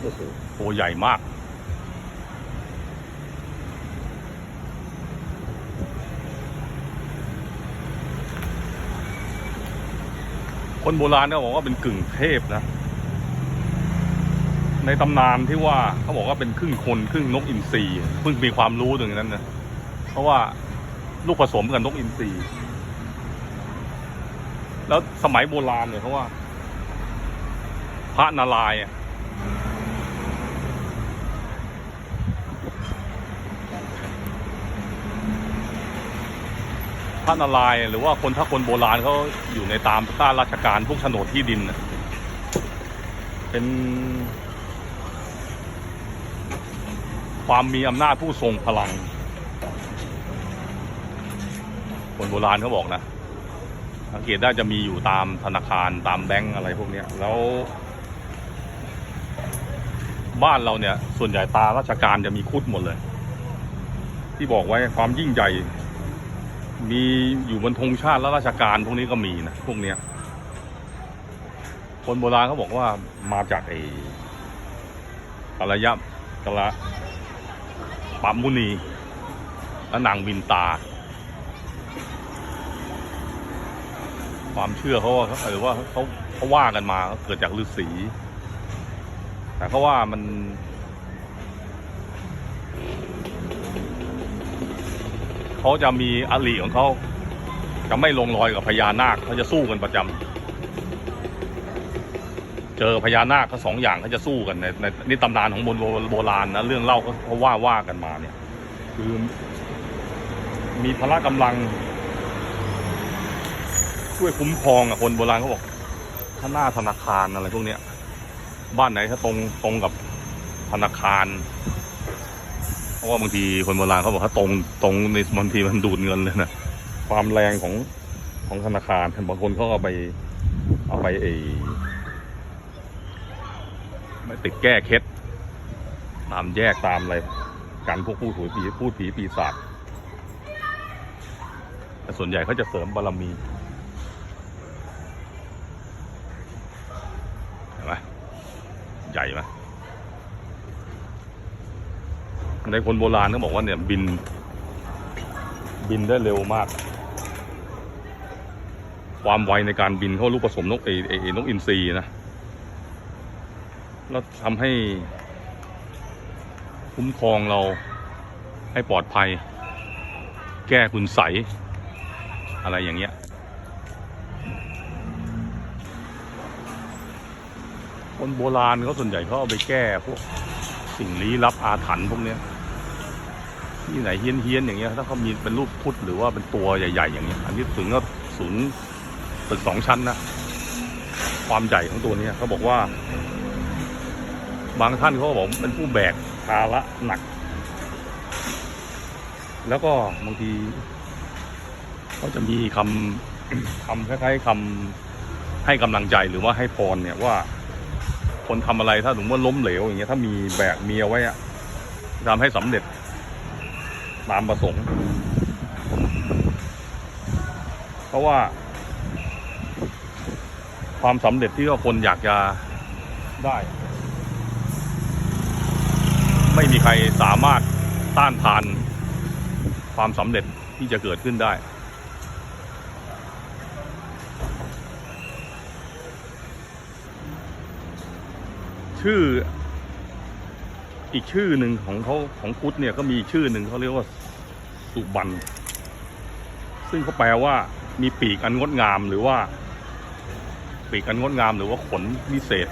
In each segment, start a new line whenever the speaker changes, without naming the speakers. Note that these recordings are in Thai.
โอ้โหตัวใหญ่มาก คนโบราณเขาบอกว่าเป็นกึ่งเทพนะ ในตำนานที่ว่าเขาบอกว่าเป็นครึ่งคนครึ่งนกอินทรีเพิ่งมีความรู้ตรงนั้นนะเพราะว่าลูกผสมกับนกอินทรีแล้วสมัยโบราณเนี่ยเขาว่า พระนารายณ์อะพ ระนารายณ์หรือว่าคนถ้าคนโบราณเขาอยู่ในตามต้านราชการพวกโฉนดที่ดินน่ะเป็นความมีอำนาจผู้ทรงพลัง คนโบราณเขาบอกนะสังเกตได้จะมีอยู่ตามธนาคารตามแบงก์อะไรพวกเนี้ยแล้ว บ้านเราเนี่ย ส่วนใหญ่ตาราชการจะมีคุดหมดเลย ที่บอกไว้ความยิ่งใหญ่ มีอยู่บนธงชาติและราชการพวกนี้ก็มีนะพวกเนี้ย คนโบราณเขาบอกว่ามาจากไอ้กระยะกระปามมุนีและนางวินตา ความเชื่อเขาว่าหรือว่าเขาเขาว่ากันมาเกิดจากฤาษีแต่เขาว่ามัน เขาจะมีอริของเขาจะไม่ลงรอยกับพญานาคเขาจะสู้กันประจำเจอพญานาคเขาสองอย่างเขาจะสู้กันในในนี่ตำนานของบราณโบราณนะเรื่องเล่าเขาเขาว่าว่ากันมาเนี่ย คือมีพละกำลัง ช่วยคุ้มครองอะคนโบราณเขาบอกถ้าหน้าธนาคารอะไรพวกเนี้ย บ้านไหนถ้าตรงตรงกับธนาคาร เพราะว่าบางทีคนโบราณเขาบอกถ้าตรงตรงในบางทีมันดูดเงินเลยนะความแรงของของธนาคารบางคนเขาเอาไปเอาไปเอไม่ติดแก้เคล็ดตามแยกตามอะไรกันพวกผู้ถูผีพูดผีปีศาจแต่ส่วนใหญ่เขาจะเสริมบารมีเห็นไหมใหญ่ไหม ในคนโบราณเขาบอกว่าเนี่ยบิน บินได้เร็วมาก ความไวในการบินเขาลูกผสมนกเอเอนกอินทรีนะ แล้วทำให้คุ้มครองเราให้ปลอดภัย แก้คุณใสยอะไรอย่างเงี้ยคนโบราณเขาส่วนใหญ่เขาเอาไปแก้พวกสิ่งลี้ลับอาถรรพ์พวกเนี้ย ที่ไหนเฮี้ยนเฮียนๆอย่างเงี้ยถ้าเขามีเป็นรูปพุทธหรือว่าเป็นตัวใหญ่ ๆ อย่างเงี้ยอันนี้ถึงก็สูงตึกสองชั้นนะความใหญ่ของตัวนี้เขาบอกว่า บางท่านเขาบอกเป็นผู้แบกภาระหนัก แล้วก็บางทีเขาจะมีคำคำคล้ายๆคำให้กำลังใจหรือว่าให้พรเนี่ยว่า คนทำอะไรถ้าสมมติว่าล้มเหลวอย่างเงี้ยถ้ามีแบกเมียไว้อะทำให้สำเร็จ ตามประสงค์ เพราะว่า ความสำเร็จที่ว่าคนอยากจะได้ ไม่มีใครสามารถต้านทาน ความสำเร็จที่จะเกิดขึ้นได้ชื่อ อีกชื่อหนึ่งของเขาของพุทธเนี่ยก็มีชื่อหนึ่งเขาเรียกว่า สุบันซึ่งเขาแปลว่ามีปีกอันงดงามหรือว่า ปีกอันงดงามหรือว่าขนวิเศษ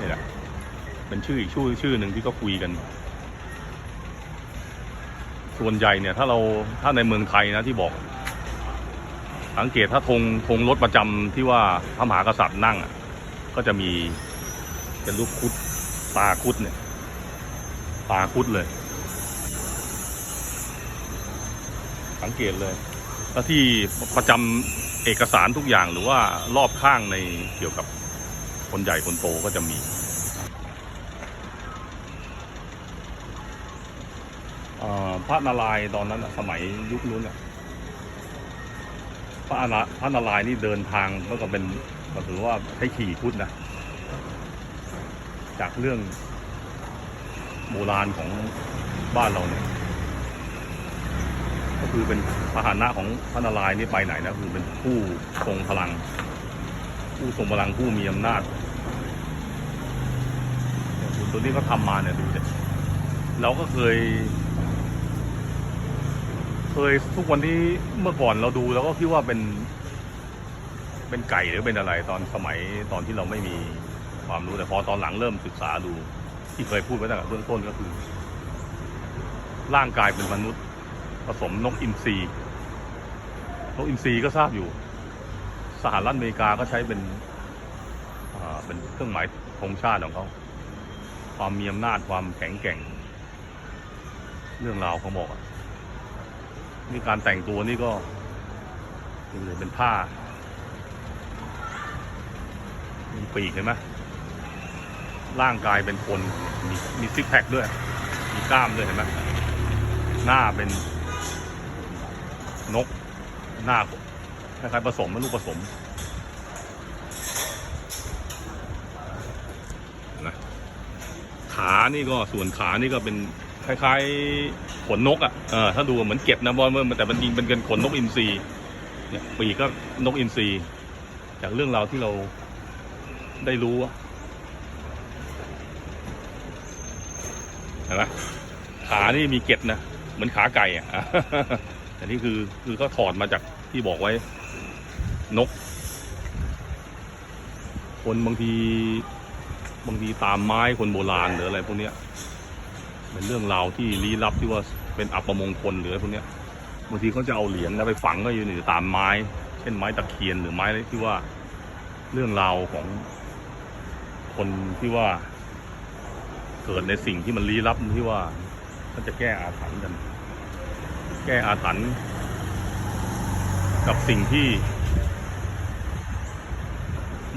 นี่แหละเป็นชื่ออีกชื่อชื่อหนึ่งที่ก็คุยกัน ส่วนใหญ่เนี่ย ถ้าเราถ้าในเมืองไทยนะที่บอก สังเกตถ้าธงธงรถประจำที่ว่าพระมหากษัตริย์นั่งอะก็จะมีเป็นรูปคุดตาคุดเนี่ย ตาคุดเลย สังเกตเลย แล้วที่ประจำเอกสารทุกอย่างหรือว่ารอบข้างในเกี่ยวกับคนใหญ่คนโตก็จะมีพระนารายณ์ตอนนั้นสมัยยุคนู้นนะพระนาพระนารายณ์นี่เดินทางก็ก็เป็นก็ถือว่าให้ขี่พุทธนะ จากเรื่องโบราณของบ้านเราเนี่ย ก็คือเป็นพาหนะของพระนารายณ์นี่ไปไหนนะคือเป็นผู้ทรงพลัง ผู้ทรงพลังผู้มีอำนาจเนี่ยหุ่นตัวนี้เขาทำมาเนี่ยดูดิเราก็เคย เคยทุกวันนี้เมื่อก่อนเราดูเราก็คิดว่าเป็น เป็นไก่หรือเป็นอะไรตอนสมัยตอนที่เราไม่มีความรู้แต่พอตอนหลังเริ่มศึกษาดู ที่เคยพูดไว้ตั้งแต่เบื้องต้นก็คือ ร่างกายเป็นมนุษย์ สมนกอินทรีนกอินทรีก็ทราบอยู่ สหรัฐอเมริกาก็ใช้เป็นเป็นเครื่องหมายธงชาติของเขา ความมีอำนาจความแข็งแกร่ง เรื่องราวเขาบอกนี่การแต่งตัวนี่ก็เลยเป็นผ้ามีปีกเห็นไหมร่างกายเป็นคน มีมีซิกแพคด้วย มีกล้ามด้วยเห็นไหมหน้าเป็น นกหน้าคล้ายๆผสมมันลูกผสมนะขานี่ก็ส่วนขานี่ก็เป็นคล้ายๆขนนกอะเออถ้าดูเหมือนเก็บนะบอลมันแต่มันจริงเป็นกันขนนกอินทรีเนี่ยปีก็นกอินทรีจากเรื่องราวที่เราได้รู้อะเห็นไหมขานี่มีเก็ดนะ เหมือนขาไก่อะ แต่นี่คือคือก็ถอดมาจากที่บอกไว้ นก คนบางที บางทีตามไม้คนโบราณหรืออะไรพวกเนี้ยเป็นเรื่องราวที่ลี้ลับที่ว่าเป็นอัปมงคลหรืออะไรพวกเนี้ยบางทีเขาจะเอาเหรียญนะไปฝังก็อยู่ในตามไม้ เช่นไม้ตะเคียนหรือไม้ที่ว่าเรื่องราวของคนที่ว่า เกิดในสิ่งที่มันลี้ลับที่ว่าเขาจะแก้อาถรรพ์กัน แก้อาถรรพ์กับสิ่งที่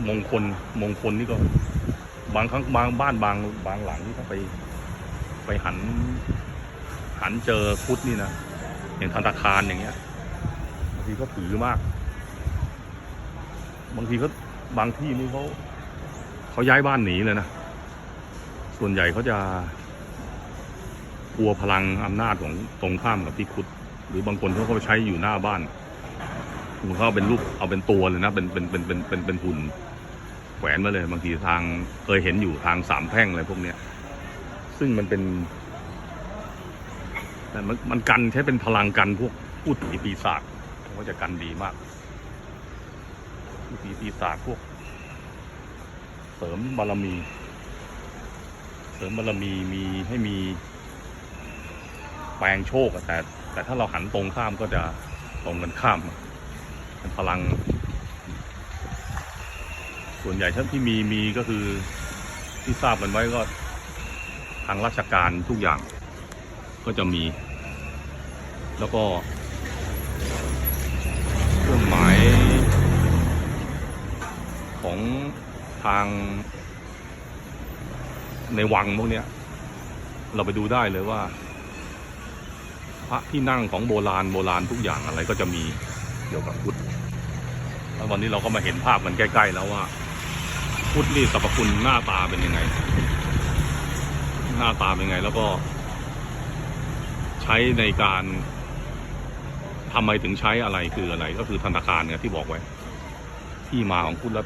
มงคลมงคลนี่ก็ บางครั้งบางบ้านบางบางหลังที่เขาไปไปหัน หันเจอพุทธนี่นะอย่างธนาคารอย่างเงี้ยบางทีเขาถือมาก บางทีเขาบางที่นี่เขาเขาย้ายบ้านหนีเลยนะ ส่วนใหญ่เขาจะ กลัวพลังอำนาจของตรงข้ามกับที่คุด หรือบางคนเขาก็ใช้อยู่หน้าบ้านมันเขาเอาเป็นรูปเอาเป็นตัวเลยนะเป็นเป็นเป็นเป็นเป็นเป็นหุ่นแขวนมาเลยบางทีทางเคยเห็นอยู่ทางสามแพร่งอะไรพวกเนี้ย ซึ่งมันเป็นแต่มันมันกันใช้เป็นพลังกันพวกพูดผีปีศาจเขาก็จะกันดีมากพูดผีปีศาจพวก เสริมบารมี เสริมบารมีมีให้มี แปลงโชคแต่แต่ถ้าเราหันตรงข้ามก็จะตรงกันข้ามเป็นพลัง ส่วนใหญ่ท่านที่มีมีก็คือที่ทราบกันไว้ก็ทางราชการทุกอย่างก็จะมี แล้วก็เครื่องหมายของทางในวังพวกนี้เราไปดูได้เลยว่า ระที่นั่งของโบราณโบราณทุกอย่างอะไรก็จะมีเกี่ยวกับพุทธแล้ววันนี้เราก็มาเห็นภาพกันใกล้ ๆ แล้วว่า พุทธนี่สรรพคุณหน้าตาเป็นยังไง หน้าตาเป็นยังไง แล้วก็ ใช้ในการทำไมถึงใช้อะไรคืออะไร ก็คือธนาคารเนี่ยที่บอกไว้ ที่มาของพุทธและ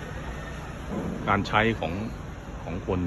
การใช้ของของคน